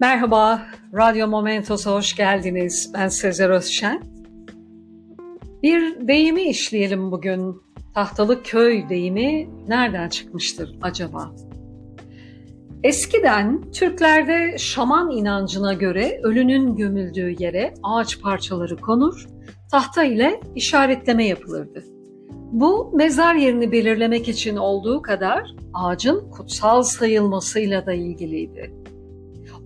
Merhaba, Radyo Momentos'a hoş geldiniz. Ben Sezer Özşen. Bir deyimi işleyelim bugün. Tahtalı köy deyimi nereden çıkmıştır acaba? Eskiden Türklerde şaman inancına göre ölünün gömüldüğü yere ağaç parçaları konur, tahta ile işaretleme yapılırdı. Bu mezar yerini belirlemek için olduğu kadar ağacın kutsal sayılmasıyla da ilgiliydi.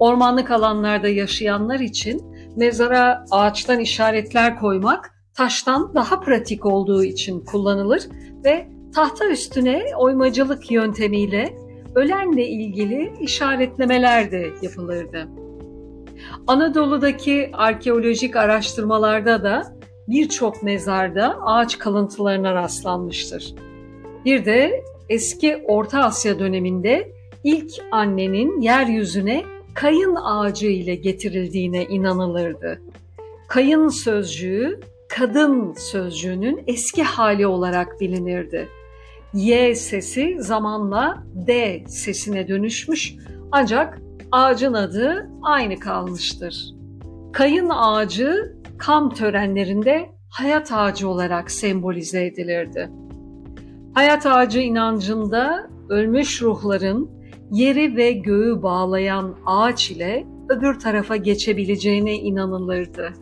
Ormanlık alanlarda yaşayanlar için mezara ağaçtan işaretler koymak taştan daha pratik olduğu için kullanılır ve tahta üstüne oymacılık yöntemiyle ölenle ilgili işaretlemeler de yapılırdı. Anadolu'daki arkeolojik araştırmalarda da birçok mezarda ağaç kalıntılarına rastlanmıştır. Bir de eski Orta Asya döneminde ilk annenin yeryüzüne kayın ağacı ile getirildiğine inanılırdı. Kayın sözcüğü kadın sözcüğünün eski hali olarak bilinirdi. Y sesi zamanla D sesine dönüşmüş ancak ağacın adı aynı kalmıştır. Kayın ağacı kam törenlerinde hayat ağacı olarak sembolize edilirdi. Hayat ağacı inancında ölmüş ruhların yeri ve göğü bağlayan ağaç ile öbür tarafa geçebileceğine inanılırdı.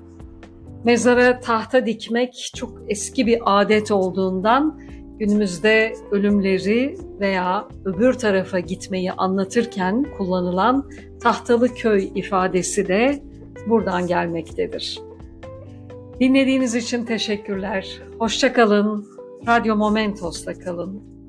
Mezara tahta dikmek çok eski bir adet olduğundan günümüzde ölümleri veya öbür tarafa gitmeyi anlatırken kullanılan tahtalı köy ifadesi de buradan gelmektedir. Dinlediğiniz için teşekkürler. Hoşçakalın. Radyo Momentos'ta kalın.